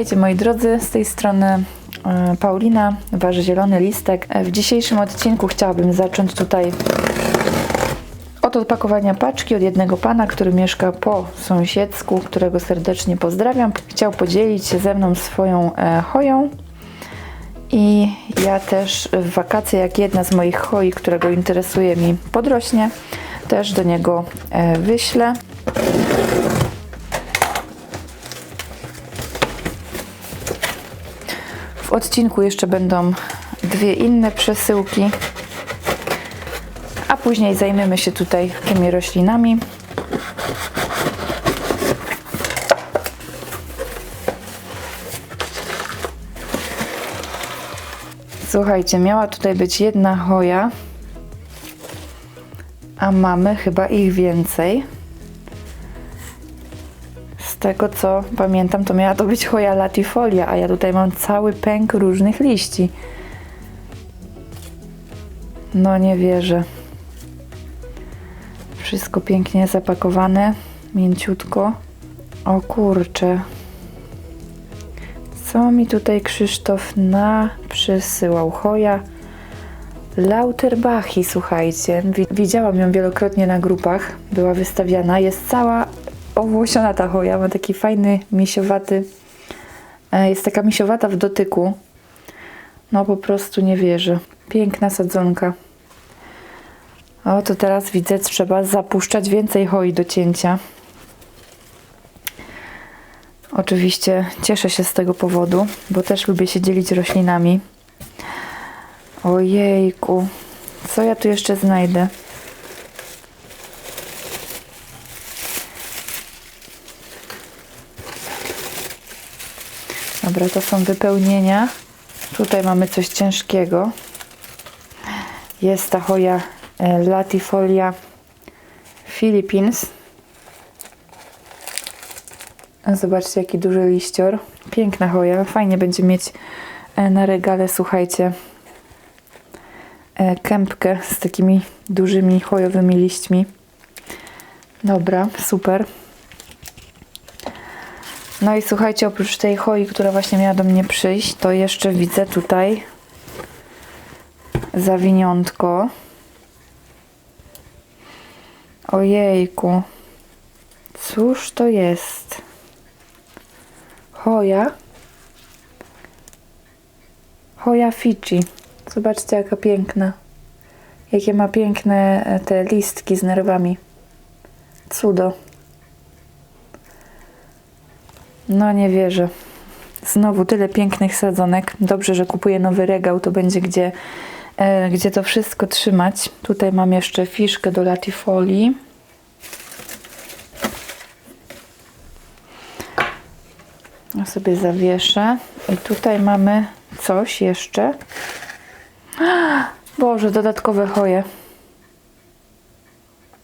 Witajcie moi drodzy, z tej strony e, Paulina, Wasz Zielony Listek. E, W dzisiejszym odcinku chciałabym zacząć tutaj od odpakowania paczki od jednego pana, który mieszka po sąsiedzku, którego serdecznie pozdrawiam. Chciał podzielić się ze mną swoją e, hoją i ja też w wakacje, jak jedna z moich hoi, którego interesuje mi podrośnie, też do niego wyślę. Odcinku jeszcze będą dwie inne przesyłki, a później zajmiemy się tutaj tymi roślinami. Słuchajcie, miała tutaj być jedna hoja, a mamy chyba ich więcej. Z tego co pamiętam, to miała to być hoja latifolia, a ja tutaj mam cały pęk różnych liści. No nie wierzę. Wszystko pięknie zapakowane, mięciutko. O kurczę. Co mi tutaj Krzysztof na przysyłał? Hoja Lauterbachi, słuchajcie. Wi- Widziałam ją wielokrotnie na grupach. Była wystawiana. Jest cała owłosiona ta hoja. Ma taki fajny, misiowaty. e, Jest taka misiowata w dotyku. No po prostu nie wierzę. Piękna sadzonka. O, to teraz widzę, trzeba zapuszczać więcej hoi do cięcia. Oczywiście cieszę się z tego powodu, bo też lubię się dzielić roślinami. Ojejku, co ja tu jeszcze znajdę? Dobra, to są wypełnienia. Tutaj mamy coś ciężkiego. Jest ta hoja e, Latifolia Philippines. Zobaczcie, jaki duży liścior. Piękna hoja. Fajnie będzie mieć e, na regale, słuchajcie, e, kępkę z takimi dużymi hojowymi liśćmi. Dobra, super. No i słuchajcie, oprócz tej hoi, która właśnie miała do mnie przyjść, to jeszcze widzę tutaj zawiniątko. Ojejku. Cóż to jest? Hoja. Hoja Fiji. Zobaczcie, jaka piękna. Jakie ma piękne e, te listki z nerwami. Cudo. No nie wierzę. Znowu tyle pięknych sadzonek. Dobrze, że kupuję nowy regał, to będzie gdzie, e, gdzie to wszystko trzymać. Tutaj mam jeszcze fiszkę do latifolii. Ja sobie zawieszę. I tutaj mamy coś jeszcze. Boże, dodatkowe hoje.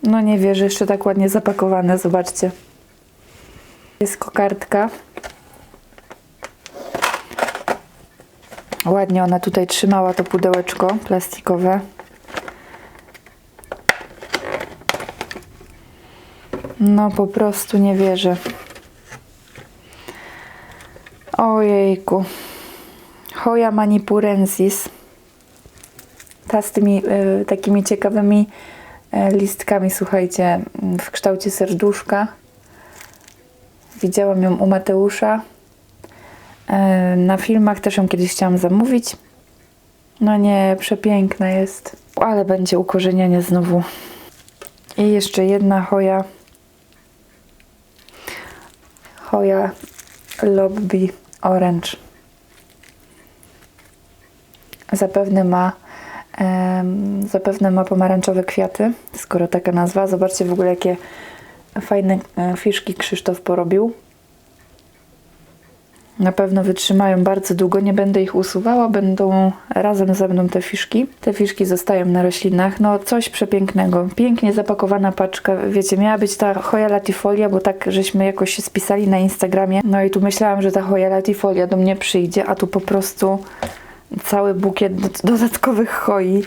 No nie wierzę, jeszcze tak ładnie zapakowane, zobaczcie. Jest kokardka. Ładnie ona tutaj trzymała to pudełeczko plastikowe. No po prostu nie wierzę. Ojejku. Hoja manipurensis. Ta z tymi y, takimi ciekawymi y, listkami, słuchajcie, w kształcie serduszka. Widziałam ją u Mateusza. Y, na filmach też ją kiedyś chciałam zamówić. No nie, przepiękna jest. Ale będzie ukorzenienie znowu. I jeszcze jedna hoja. Hoja Lobby Orange. Zapewne ma em, zapewne ma pomarańczowe kwiaty, skoro taka nazwa. Zobaczcie w ogóle jakie fajne e, fiszki Krzysztof porobił. Na pewno wytrzymają bardzo długo, nie będę ich usuwała, będą razem ze mną te fiszki. Te fiszki zostają na roślinach. No coś przepięknego. Pięknie zapakowana paczka. Wiecie, miała być ta hoja latifolia, bo tak żeśmy jakoś się spisali na Instagramie. No i tu myślałam, że ta hoja latifolia do mnie przyjdzie, a tu po prostu cały bukiet do- dodatkowych hoi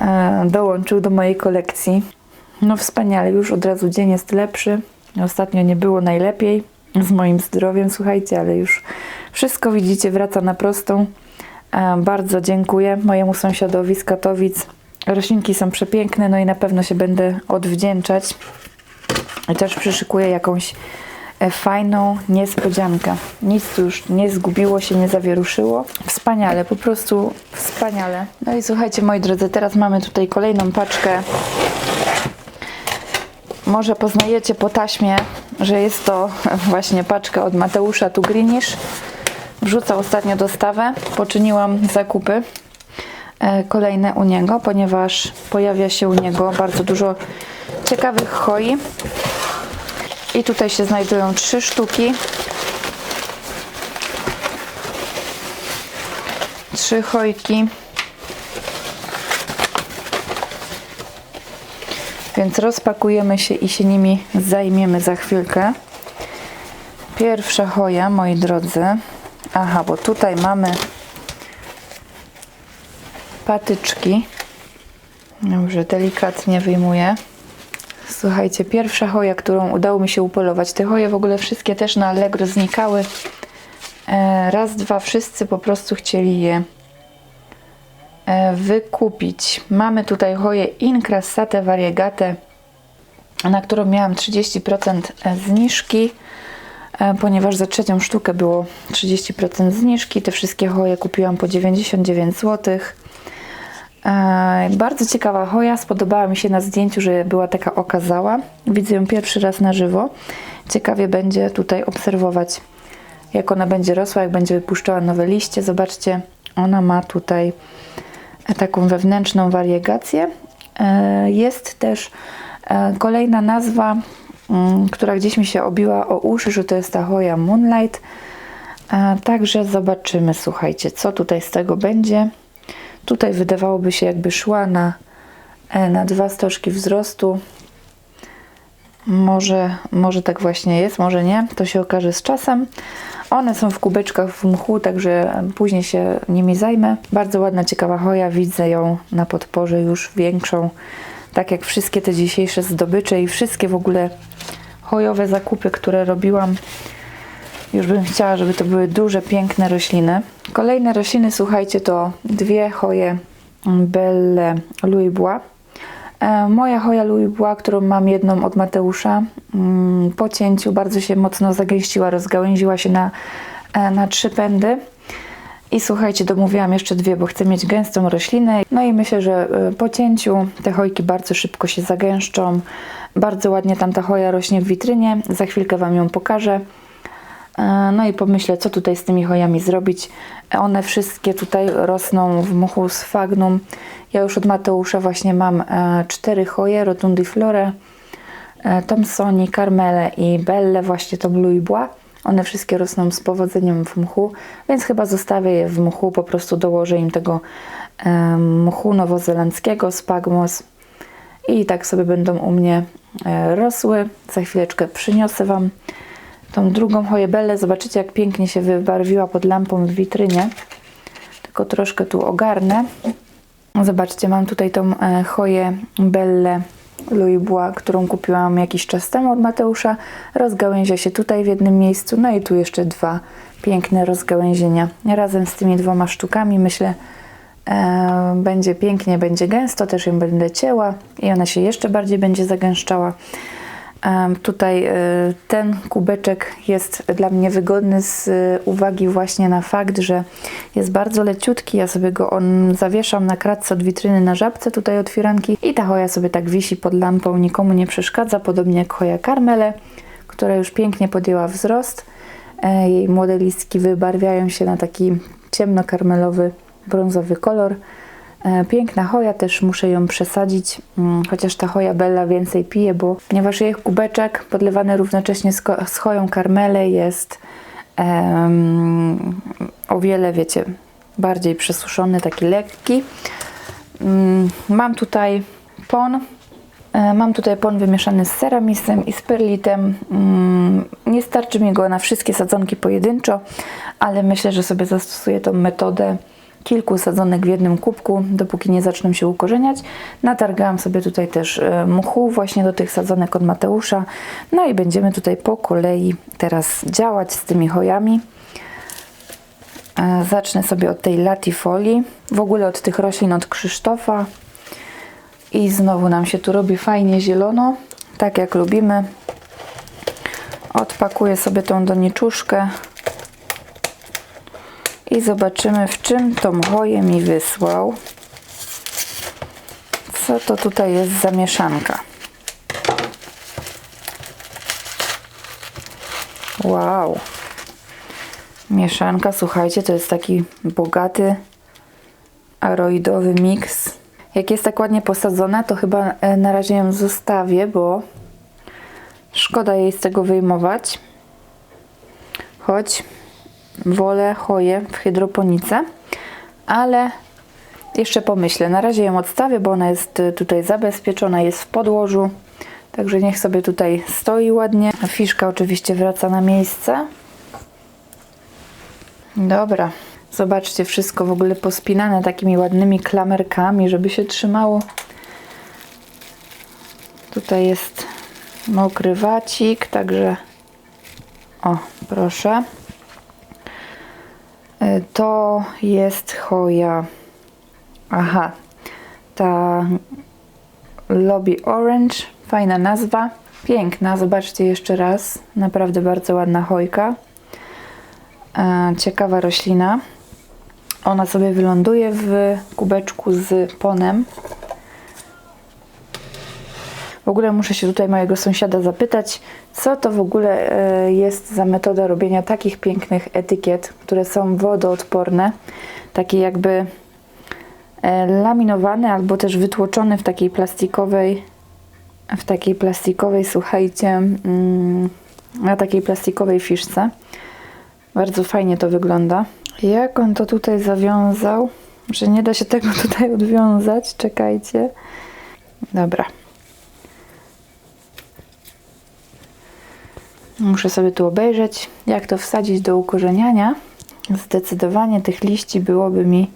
e, dołączył do mojej kolekcji. No wspaniale, już od razu dzień jest lepszy. Ostatnio nie było najlepiej z moim zdrowiem, słuchajcie, ale już Wszystko widzicie, wraca na prostą. E, Bardzo dziękuję mojemu sąsiadowi z Katowic. Roślinki są przepiękne, no i na pewno się będę odwdzięczać. Też przyszykuję jakąś e, fajną niespodziankę. Nic tu już nie zgubiło się, nie zawieruszyło. Wspaniale, po prostu wspaniale. No i słuchajcie, moi drodzy, teraz mamy tutaj kolejną paczkę. Może poznajecie po taśmie, że jest to właśnie paczka od Mateusza Tugrinisz. Wrzucał ostatnio dostawę. Poczyniłam zakupy e, kolejne u niego, ponieważ pojawia się u niego bardzo dużo ciekawych hoi. I tutaj się znajdują trzy sztuki. Trzy chojki. Więc rozpakujemy się i się nimi zajmiemy za chwilkę. Pierwsza choja, moi drodzy. Aha, bo tutaj mamy patyczki. Dobrze, delikatnie wyjmuję. Słuchajcie, pierwsza choja, którą udało mi się upolować. Te choje w ogóle wszystkie też na Allegro znikały. E, raz, dwa, wszyscy po prostu chcieli je wykupić. Mamy tutaj choję Incrassate Variegate, na którą miałam 30% zniżki, e, ponieważ za trzecią sztukę było 30% zniżki. Te wszystkie choje kupiłam po 99 zł. E, Bardzo ciekawa choja, spodobała mi się na zdjęciu, że była taka okazała. Widzę ją pierwszy raz na żywo. Ciekawie będzie tutaj obserwować, jak ona będzie rosła, jak będzie wypuszczała nowe liście. Zobaczcie, ona ma tutaj taką wewnętrzną wariegację. E, Jest też e, kolejna nazwa, która gdzieś mi się obiła o uszy, że to jest ta choja Moonlight. E, Także zobaczymy, słuchajcie, co tutaj z tego będzie. Tutaj wydawałoby się, jakby szła na, e, na dwa stożki wzrostu. Może, może tak właśnie jest, może nie. To się okaże z czasem. One są w kubeczkach w mchu, także później się nimi zajmę. Bardzo ładna, ciekawa choja. Widzę ją na podporze już większą. Tak jak wszystkie te dzisiejsze zdobycze i wszystkie w ogóle chojowe zakupy, które robiłam. Już bym chciała, żeby to były duże, piękne rośliny. Kolejne rośliny, słuchajcie, to dwie choje Belle Louis Bois. E, Moja choja Louis którą mam jedną od Mateusza, mm, po cięciu bardzo się mocno zagęściła, rozgałęziła się na, e, na trzy pędy. I słuchajcie, domówiłam jeszcze dwie, bo chcę mieć gęstą roślinę. No i myślę, że e, po cięciu te chojki bardzo szybko się zagęszczą. Bardzo ładnie tam ta choja rośnie w witrynie. Za chwilkę Wam ją pokażę. E, No i pomyślę, co tutaj z tymi chojami zrobić. One wszystkie tutaj rosną w muchu sfagnum. Ja już od Mateusza właśnie mam e, cztery choje, Rotundiflore, e, Thompsoni, Carmele i Belle, właśnie to Blue Bois. One wszystkie rosną z powodzeniem w mchu, więc chyba zostawię je w mchu, po prostu dołożę im tego e, mchu nowozelandzkiego, Spagmos i tak sobie będą u mnie e, rosły. Za chwileczkę przyniosę Wam tą drugą chojebellę. Zobaczycie, jak pięknie się wybarwiła pod lampą w witrynie. Tylko troszkę tu ogarnę. Zobaczcie, mam tutaj tą e, choję Belle Louis Bois, którą kupiłam jakiś czas temu od Mateusza. Rozgałęzia się tutaj w jednym miejscu. No i tu jeszcze dwa piękne rozgałęzienia. Razem z tymi dwoma sztukami myślę, e, będzie pięknie, będzie gęsto. Też ją będę cięła i ona się jeszcze bardziej będzie zagęszczała. Tutaj e, ten kubeczek jest dla mnie wygodny z e, uwagi właśnie na fakt, że jest bardzo leciutki. Ja sobie go on zawieszam na kratce od witryny na żabce tutaj od firanki i ta choja sobie tak wisi pod lampą, nikomu nie przeszkadza, podobnie jak choja Carmele, która już pięknie podjęła wzrost. E, Jej młode listki wybarwiają się na taki ciemnokarmelowy, brązowy kolor. E, Piękna choja, też muszę ją przesadzić, mm, chociaż ta choja Bella więcej pije, bo ponieważ jej kubeczek podlewany równocześnie z, choją Carmele jest em, o wiele, wiecie, bardziej przesuszony, taki lekki. Mm, Mam tutaj pon. E, Mam tutaj pon wymieszany z ceramisem i z perlitem. Mm, Nie starczy mi go na wszystkie sadzonki pojedynczo, ale myślę, że sobie zastosuję tą metodę kilku sadzonek w jednym kubku, dopóki nie zaczną się ukorzeniać. Natargałam sobie tutaj też e, mchu właśnie do tych sadzonek od Mateusza. No i będziemy tutaj po kolei teraz działać z tymi chojami. E, Zacznę sobie od tej latifoli, w ogóle od tych roślin od Krzysztofa. I znowu nam się tu robi fajnie zielono, tak jak lubimy. Odpakuję sobie tą doniczuszkę i zobaczymy w czym tą choję mi wysłał. Co to tutaj jest za mieszanka? Wow. Mieszanka, słuchajcie, to jest taki bogaty aroidowy miks. Jak jest tak ładnie posadzona, to chyba e, na razie ją zostawię, bo szkoda jej z tego wyjmować. Choć wolę choję w hydroponice, ale jeszcze pomyślę. Na razie ją odstawię, bo ona jest y, tutaj zabezpieczona, jest w podłożu. Także niech sobie tutaj stoi ładnie. Fiszka oczywiście wraca na miejsce. Dobra. Zobaczcie, wszystko w ogóle pospinane takimi ładnymi klamerkami, żeby się trzymało. Tutaj jest mokry wacik, także o, proszę. Y, To jest choja. Aha, ta Lobby Orange, fajna nazwa, piękna, zobaczcie jeszcze raz, naprawdę bardzo ładna chojka, e, ciekawa roślina. Ona sobie wyląduje w kubeczku z ponem. Ogóle muszę się tutaj mojego sąsiada zapytać, co to w ogóle e, jest za metoda robienia takich pięknych etykiet, które są wodoodporne, takie jakby e, laminowane albo też wytłoczone w takiej plastikowej, w takiej plastikowej, słuchajcie, mm, na takiej plastikowej fiszce. Bardzo fajnie to wygląda. Jak on to tutaj zawiązał, że nie da się tego tutaj odwiązać, czekajcie. Dobra. Muszę sobie tu obejrzeć, jak to wsadzić do ukorzeniania. Zdecydowanie tych liści byłoby mi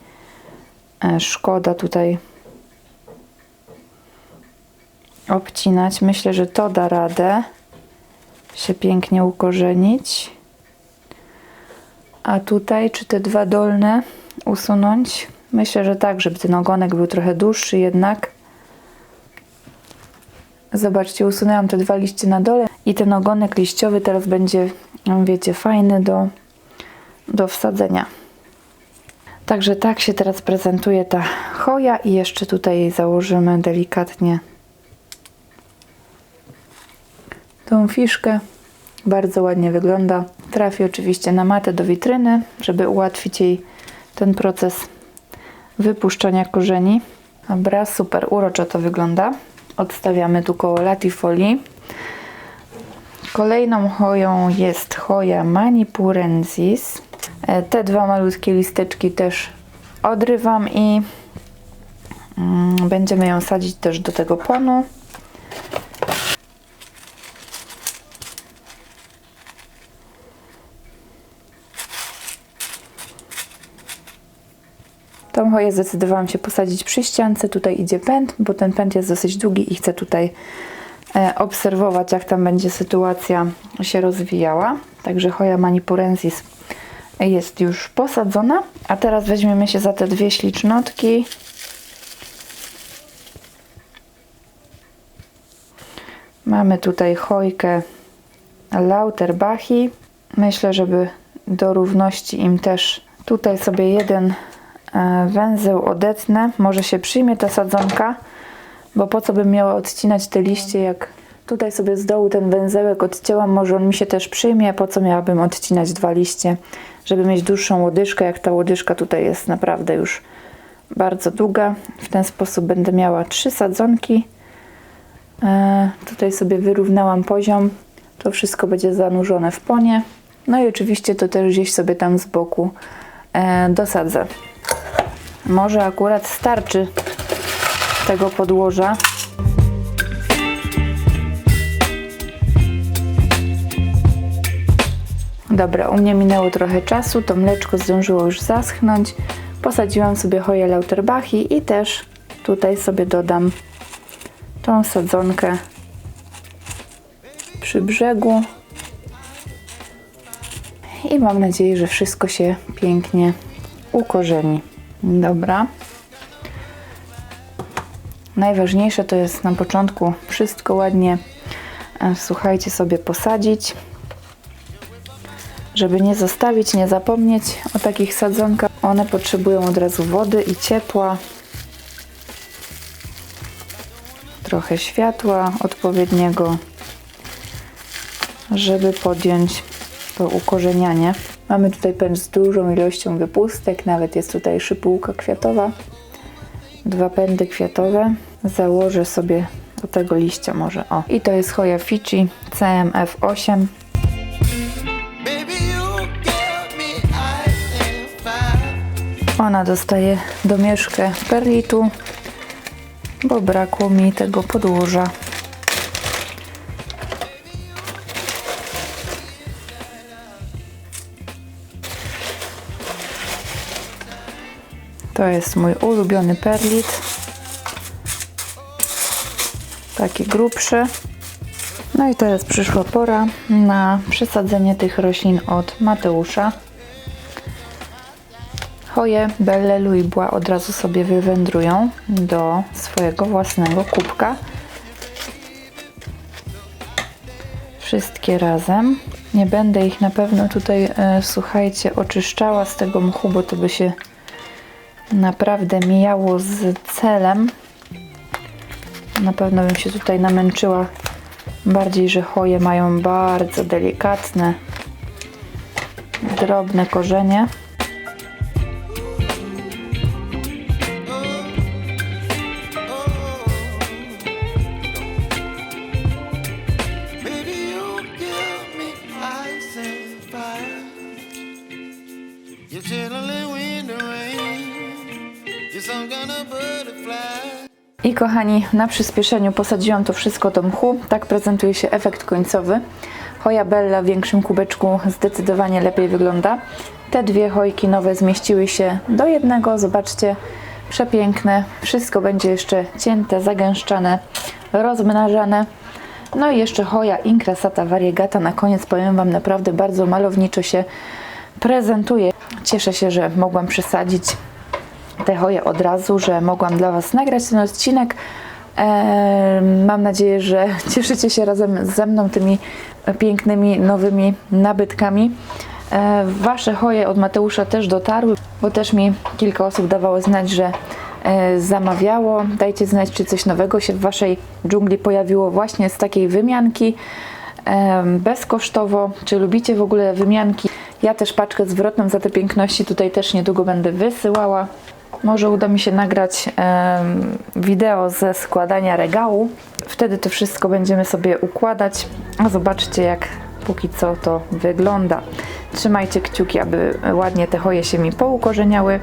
e, szkoda tutaj obcinać. Myślę, że to da radę się pięknie ukorzenić. A tutaj, czy te dwa dolne usunąć? Myślę, że tak, żeby ten ogonek był trochę dłuższy jednak. Zobaczcie, usunęłam te dwa liście na dole i ten ogonek liściowy teraz będzie, no wiecie, fajny do, do wsadzenia. Także tak się teraz prezentuje ta choja i jeszcze tutaj założymy delikatnie tą fiszkę. Bardzo ładnie wygląda. Trafi oczywiście na matę do witryny, żeby ułatwić jej ten proces wypuszczania korzeni. Dobra, super, uroczo to wygląda. Odstawiamy tu koło latifolii. Kolejną choją jest choja manipurensis. E, Te dwa malutkie listeczki też odrywam i mm, będziemy ją sadzić też do tego ponu. Tą choję zdecydowałam się posadzić przy ściance. Tutaj idzie pęd, bo ten pęd jest dosyć długi i chcę tutaj obserwować, jak tam będzie sytuacja się rozwijała. Także choja manipurensis jest już posadzona. A teraz weźmiemy się za te dwie ślicznotki. Mamy tutaj chojkę Lauterbachi. Myślę, żeby do równości im też tutaj sobie jeden e, węzeł odetnę. Może się przyjmie ta sadzonka, bo po co bym miała odcinać te liście, jak tutaj sobie z dołu ten węzełek odcięłam, może on mi się też przyjmie, po co miałabym odcinać dwa liście, żeby mieć dłuższą łodyżkę, jak ta łodyżka tutaj jest naprawdę już bardzo długa. W ten sposób będę miała trzy sadzonki. E, tutaj sobie wyrównałam poziom. To wszystko będzie zanurzone w ponie. No i oczywiście to też gdzieś sobie tam z boku e, dosadzę. Może akurat starczy tego podłoża. Dobra, u mnie minęło trochę czasu, to mleczko zdążyło już zaschnąć. Posadziłam sobie choję Lauterbachi i też tutaj sobie dodam tą sadzonkę przy brzegu. i mam nadzieję, że wszystko się pięknie ukorzeni. Dobra. Najważniejsze to jest na początku wszystko ładnie, e, słuchajcie, sobie posadzić, żeby nie zostawić, nie zapomnieć o takich sadzonkach. One potrzebują od razu wody i ciepła, trochę światła odpowiedniego, żeby podjąć to ukorzenianie. Mamy tutaj pęcz z dużą ilością wypustek, nawet jest tutaj szypułka kwiatowa dwa pędy kwiatowe. Założę sobie do tego liścia może. O. I to jest choja Fiji CMF8. Baby, you give me ice and fire. Ona dostaje domieszkę perlitu, bo brakło mi tego podłoża. To jest mój ulubiony perlit. Taki grubszy. No i teraz przyszła pora na przesadzenie tych roślin od Mateusza. Choje, bellelu i bła od razu sobie wywędrują do swojego własnego kubka. Wszystkie razem. Nie będę ich na pewno tutaj, e, słuchajcie, oczyszczała z tego mchu, bo to by się naprawdę mijało z celem. Na pewno bym się tutaj namęczyła. Bardziej, że choje mają bardzo delikatne, drobne korzenie. I kochani, na przyspieszeniu posadziłam to wszystko do mchu. Tak prezentuje się efekt końcowy. Hoja Bella w większym kubeczku zdecydowanie lepiej wygląda. Te dwie hojki nowe zmieściły się do jednego. Zobaczcie, przepiękne. Wszystko będzie jeszcze cięte, zagęszczane, rozmnażane. No i jeszcze hoja Incrasata variegata. Na koniec powiem Wam, naprawdę bardzo malowniczo się prezentuje. Cieszę się, że mogłam przesadzić te hoje od razu, że mogłam dla Was nagrać ten odcinek. Em, Mam nadzieję, że cieszycie się razem ze mną tymi pięknymi, nowymi nabytkami. E, Wasze hoje od Mateusza też dotarły, bo też mi kilka osób dawało znać, że e, zamawiało. Dajcie znać, czy coś nowego się w Waszej dżungli pojawiło właśnie z takiej wymianki bezkosztowo. Czy lubicie w ogóle wymianki? Ja też paczkę zwrotną za te piękności tutaj też niedługo będę wysyłała. Może uda mi się nagrać wideo ze składania regału. Wtedy to wszystko będziemy sobie układać. A zobaczcie, jak póki co to wygląda. Trzymajcie kciuki, aby ładnie te hoje się mi poukorzeniały.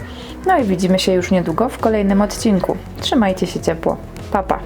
No i widzimy się już niedługo w kolejnym odcinku. Trzymajcie się ciepło. Pa, pa.